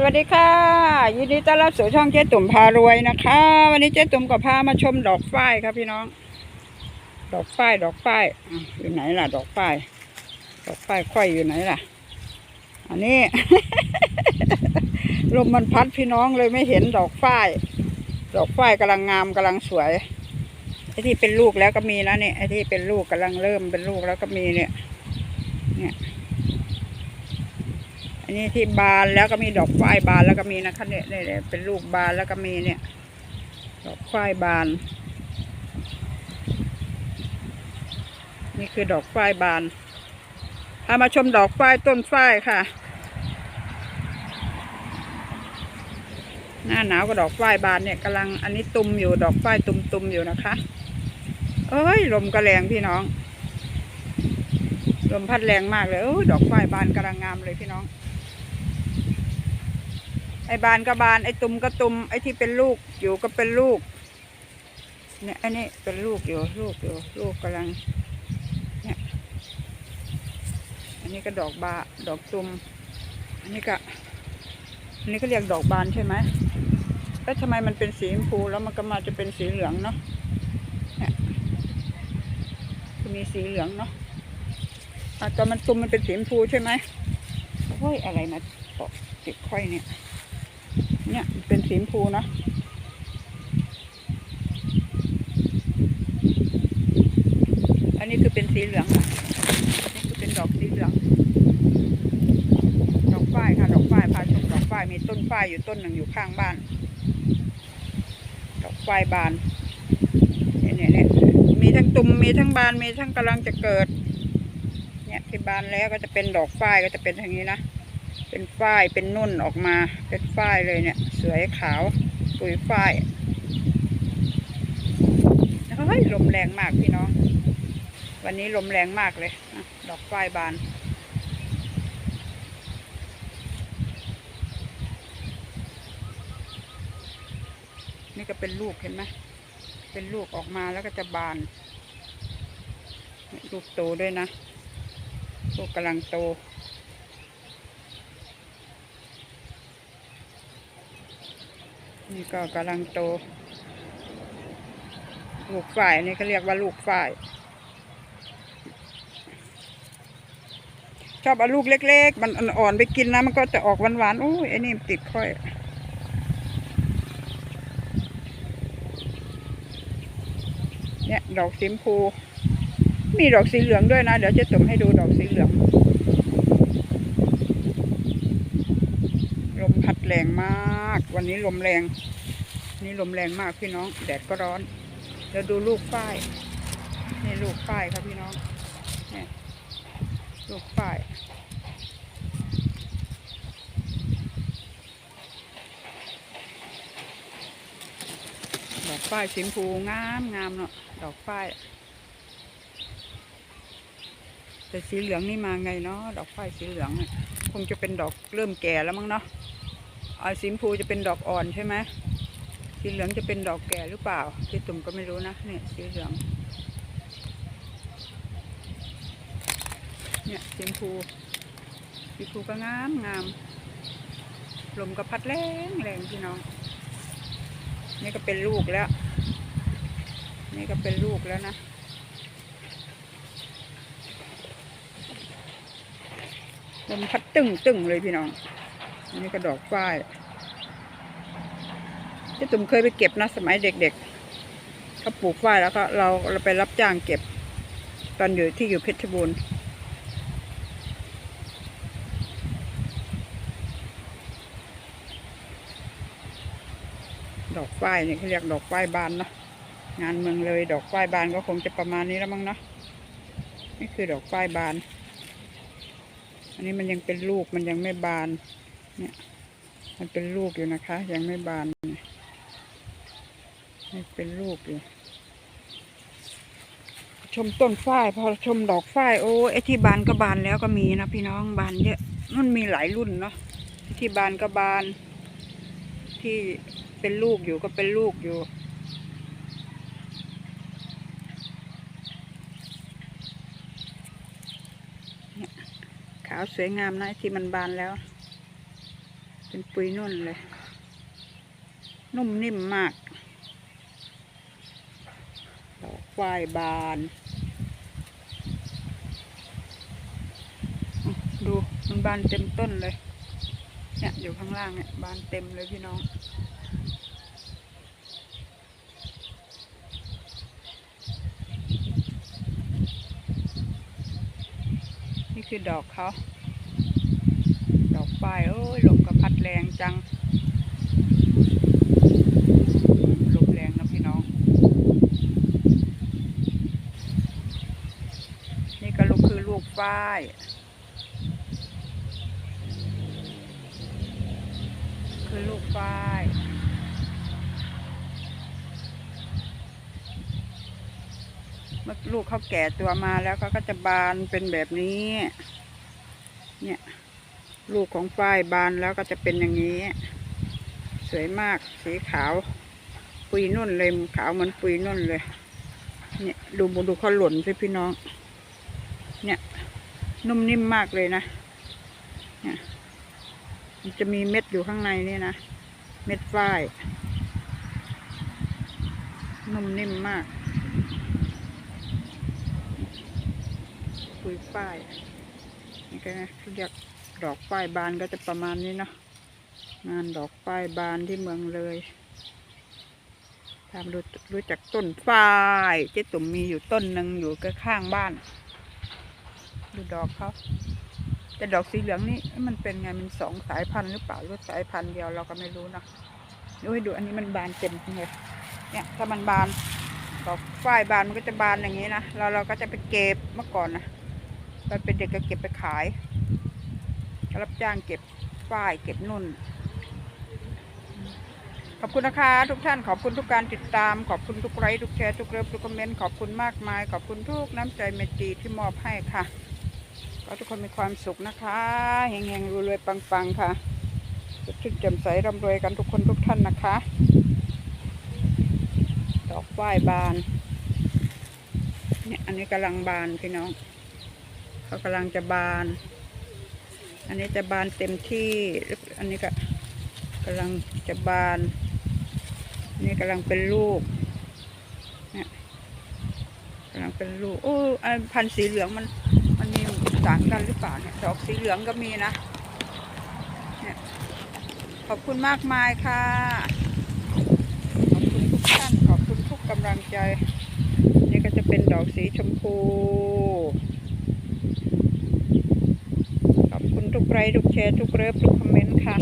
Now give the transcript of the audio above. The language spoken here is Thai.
สวัสดีค่ะ ยินดีต้อนรับสู่ช่องเจ๊ตุ่มพารวยนะคะ วันนี้เจ๊ตุ่มก็พามาชมดอกฝ้ายครับพี่น้อง ดอกฝ้ายดอกฝ้ายอยู่ไหนล่ะ ดอกฝ้ายดอกฝ้ายค่อยอยู่ไหนล่ะ อันนี้ ลมมันพัดพี่น้องเลยไม่เห็นดอกฝ้าย ดอกฝ้ายกำลังงามกำลังสวยไอ้ที่เป็นลูกแล้วก็มีนะเนี่ยไอ้ที่เป็นลูกกำลังเริ่มเป็นลูกแล้วก็มีเนี่ย อันนี้ที่บานแล้วก็มีดอกฝ้ายบานแล้วก็มีนะคะเนี่ยเนี่ยเป็นลูกบานแล้วก็มีเนี่ย ดอกฝ้ายบาน นี่คือดอกฝ้ายบานพามาชมดอกฝ้ายต้นฝ้ายค่ะ หน้าหนาวก็ดอกฝ้ายบานเนี่ยกำลังอันนี้ตุมอยู่ดอกฝ้ายตุมตุมอยู่นะคะเอ้ยลมก็แรงพี่น้องลมพัดแรงมากเลยเออดอกฝ้ายบานกำลังงามเลยพี่น้อง ไอ้บานก็บานไอ้ตุ่มก็ตุ่มไอ้ที่เป็นลูกอยู่ก็เป็นลูก เนี่ยอ้นี่เป็นลูกอยู่ลูกอยู่ลูกกำลัง เนี่ย อันนี้ก็ดอกบาดอกตุ่มอันนี้ก็ อันนี้ก็เรียกดอกบานใช่ไหมแล้วทำไมมันเป็นสีชมพูแล้วมันก็มาจะเป็นสีเหลืองเนาะเนี่ยมีสีเหลืองเนาะอะตอนมันตุ่มมันเป็นสีชมพูใช่ไหมโอ้ยอะไรมาเกาะติดค่อยเนี่ย เนี่ยเป็นสีชมพูเนาะอันนี้คือเป็นสีเหลืองค่ะนี่คือเป็นดอกสีเหลือง ดอกฝ้ายค่ะ ดอกฝ้ายพาชมดอกฝ้ายมีต้นฝ้ายอยู่ต้นหนึ่งอยู่ข้างบ้าน ดอกฝ้ายบานเนี่ยเนี่ยเนี่ยมีทั้งตุ่มมีทั้งบานมีทั้งกำลังจะเกิด เนี่ยที่บานแล้วก็จะเป็นดอกฝ้ายก็จะเป็นอย่างนี้นะ เป็นฝ้ายเป็นนุ่นออกมา เป็นฝ้ายเลยเนี่ย สวยขาวปุยฝ้ายเฮ้ยลมแรงมากพี่น้อง วันนี้ลมแรงมากเลย ดอกฝ้ายบาน นี่ก็เป็นลูกเห็นไหมเป็นลูกออกมาแล้วก็จะบาน ลูกโตด้วยนะ ลูกกำลังโต นี่ก็กำลังโต ลูกฝ่ายนี่เขาเรียกว่าลูกฝ่าย ชอบเอาลูกเล็ก ๆ มันอ่อนๆไปกินนะ มันก็จะออกหวานๆโอ้ยไอ้นี่ติดค่อยเนี่ยดอกสีชมพู มีดอกสีเหลืองด้วยนะ เดี๋ยวจะตุ่มให้ดูดอกสีเหลืองลมพัดแรงมาก วันนี้ลมแรง นี่ลมแรงมากพี่น้อง แดดก็ร้อนเดี๋ยวดูลูกฝ้ายนี่ลูกฝ้ายครับพี่น้องนี่ลูกฝ้ายดอกฝ้ายสีชมพูงามงามเนาะดอกฝ้ายแต่สีเหลืองนี่มาไงเนาะดอกฝ้ายสีเหลืองคงจะเป็นดอกเริ่มแก่แล้วมั้งเนาะ สีชมพูจะเป็นดอกอ่อนใช่ไหมสีเหลืองจะเป็นดอกแก่หรือเปล่าพี่ตุ่มก็ไม่รู้นะเนี่ยสีเหลืองเนี่ยสีชมพูสีชมพูก็งามงามลมก็พัดแรงแรงพี่น้อง นี่ก็เป็นลูกแล้ว นี่ก็เป็นลูกแล้วนะลมพัดตึงตึงเลยพี่น้อง อันนี้ก็ดอกฝ้ายที่ตุ่มเคยไปเก็บนะสมัยเด็กๆเขาปลูกฝ้ายแล้วก็เราเราไปรับจ้างเก็บ ตอนอยู่ที่อยู่เพชรบูรณ์ดอกฝ้ายนี่เขาเรียกดอกฝ้ายบานนะงานเมืองเลย ดอกฝ้ายบานก็คงจะประมาณนี้แล้วมั้งเนาะนี่คือดอกฝ้ายบาน อันนี้มันยังเป็นลูกมันยังไม่บาน เนี่ย มันเป็นลูกอยู่นะคะ ยังไม่บานเนี่ยนี่เป็นลูกอยู่ชมต้นฝ้ายพอชมดอกฝ้ายโอ้ไอที่บานก็บานแล้วก็มีนะพี่น้องบานเยอะมันมีหลายรุ่นเนาะที่บานก็บาน ที่เป็นลูกอยู่ก็เป็นลูกอยู่ขาวสวยงามนะที่มันบานแล้ว เป็นปุยนุ่นเลย นุ่มนิ่มมากดอกควายบาน ดูมันบานเต็มต้นเลย เนี่ยอยู่ข้างล่างเนี่ยบานเต็มเลยพี่น้องนี่คือดอกเขา ดอกป้ายโอ้ยลมกระ พัดแรงจังลมแรงนะพี่น้อง นี่ก็ลูกคือลูกฝ้ายคือลูกฝ้ายเมื่อลูกเขาแก่ตัวมาแล้วเขาก็จะบานเป็นแบบนี้ เนี่ย ลูกของฝ้ายบานแล้วก็จะเป็นอย่างนี้ สวยมากสีขาว ปุยนุ่นเลยขาวเหมือนปุยนุ่นเลย เนี่ยดูดูเขาหล่นสิพี่น้อง เนี่ยนุ่มนิ่มมากเลยนะเนี่ยมันจะมีเม็ดอยู่ข้างในนี่นะ เม็ดฝ้าย นุ่มนิ่มมาก ปุยฝ้ายนี่ก็เรียก ดอกฝ้ายบานก็จะประมาณนี้เนาะงานดอกฝ้ายบานที่เมืองเลยทำรู้รู้จักต้นฝ้ายเจ๊ตุ่มมีอยู่ต้นหนึ่งอยู่ก็ข้างบ้าน ดูดอกเขาแต่ดอกสีเหลืองนี่มันเป็นไงมันสองสายพันธุ์หรือเปล่าหรือสายพันธุ์เดียวเราก็ไม่รู้นะดูให้ดูอันนี้มันบานเต็มเลยเนี่ยถ้ามันบานดอกฝ้ายบานมันก็จะบานอย่างนี้นะเราเราก็จะไปเก็บเมื่อก่อนนะตอนเป็นเด็กก็เก็บไปขาย รับจ้างเก็บฝ้ายเก็บนุ่น ขอบคุณนะคะ ทุกท่านขอบคุณทุกการติดตาม ขอบคุณทุกไลค์ทุกแชร์ทุกเลิฟทุกคอมเมนต์ขอบคุณมากมาย ขอบคุณทุกน้ำใจเมตตีที่มอบให้ค่ะก็ทุกคนมีความสุขนะคะเฮงๆรวยๆปังๆค่ะสุดชื่นแจ่มใสร่ำรวยกันทุกคนทุกท่านนะคะ ดอกฝ้ายบานเนี่ยอันนี้กำลังบานพี่น้องเขากำลังจะบาน อันนี้จะบานเต็มที่ อันนี้ก็กำลังจะบาน นี่กำลังเป็นลูกเนี่ยกำลังเป็นลูก โอ้อันพันธุ์สีเหลืองมัน มันมีต่างกันหรือเปล่าเนี่ย ดอกสีเหลืองก็มีนะ เนี่ย ขอบคุณมากมายค่ะ ขอบคุณทุกท่าน ขอบคุณทุกกำลังใจ นี่ก็จะเป็นดอกสีชมพู ไลค์ทุกแชร์ทุกเริ่มทุกคอมเมนต์ค่ะ